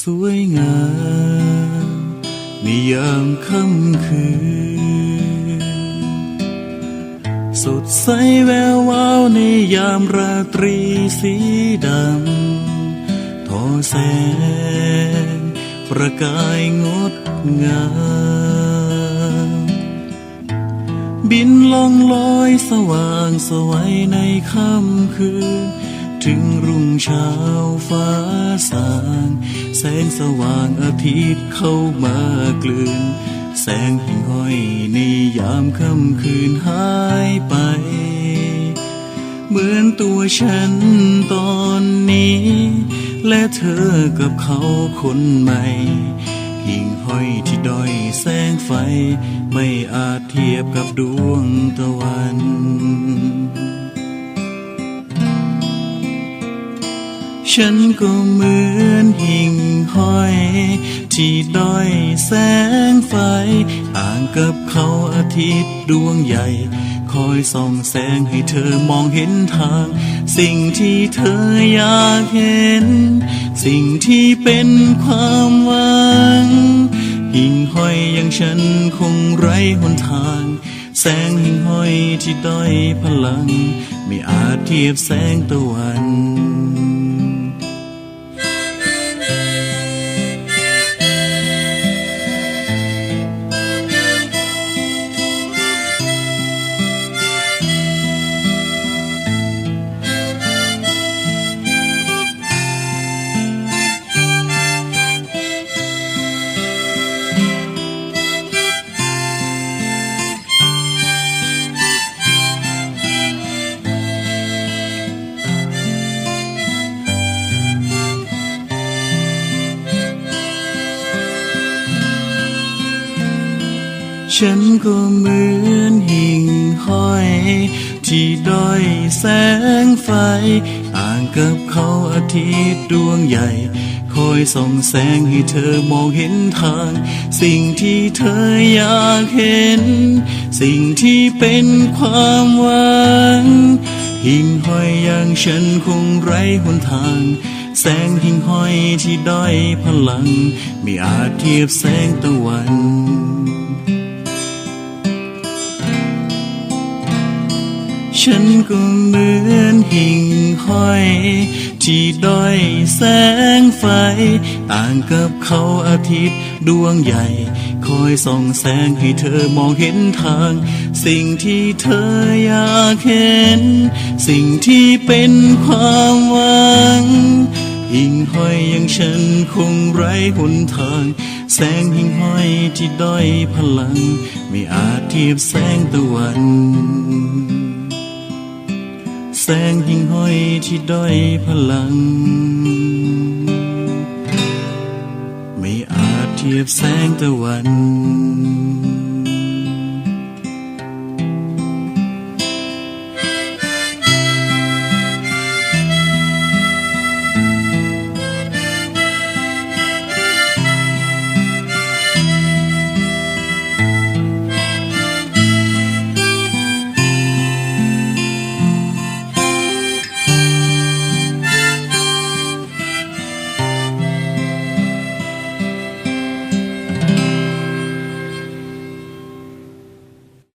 สวยงามในยามค่ำคืน สดใสแวววาวในยามราตรีสีดำ ทอแสง ประกายงดงาม บินล่องลอยสว่างสวัยในค่ำคืน ถึงรุ่งเช้าฟ้าสางแสงสว่างอาทิตย์เข้ามากลืน แสงหิ่งห้อยในยามค่ำคืนหายไป เหมือนตัวฉันตอนนี้ และเธอกับเขาคนใหม่หิ่งห้อยที่ด้อยแสงไฟ ไม่อาจเทียบกับดวงตะวัน ฉันก็เหมือนหิ่งห้อย ที่ด้อยแสงไฟ ต่างกับเขาอาทิตย์ดวงใหญ่ คอยส่องแสงให้เธอมองเห็นทาง สิ่งที่เธออยากเห็น สิ่งที่เป็นความหวัง หิ่งห้อยอย่างฉันคงไร้หนทาง แสงหิ่งห้อยที่ด้อยพลัง ไม่อาจเทียบแสงตะวัน ฉันก็เหมือนหิ่งห้อย ที่ด้อยแสงไฟต่างกับเขาอาทิตย์ดวงใหญ่ คอยส่องแสงให้เธอมองเห็นทาง สิ่งที่เธออยากเห็น สิ่งที่เป็นความหวัง หิ่งห้อยอย่างฉันคงไร้หนทางแสงหิ่งห้อยที่ด้อยพลัง ไม่อาจเทียบแสงตะวัน ฉันก็เหมือนหิ่งห้อย ที่ด้อยแสงไฟ ต่างกับเขาอาทิตย์ดวงใหญ่ คอยส่องแสงให้เธอมองเห็นทาง สิ่งที่เธออยากเห็น สิ่งที่เป็นความหวังหิ่งห้อยอย่างฉันคงไร้หนทาง แสงหิ่งห้อยที่ด้อยพลัง ไม่อาจเทียบแสงตะวัน งหิ่งห้อยที่ด้อยพลัง ไม่อาจเทียบแสงตะวัน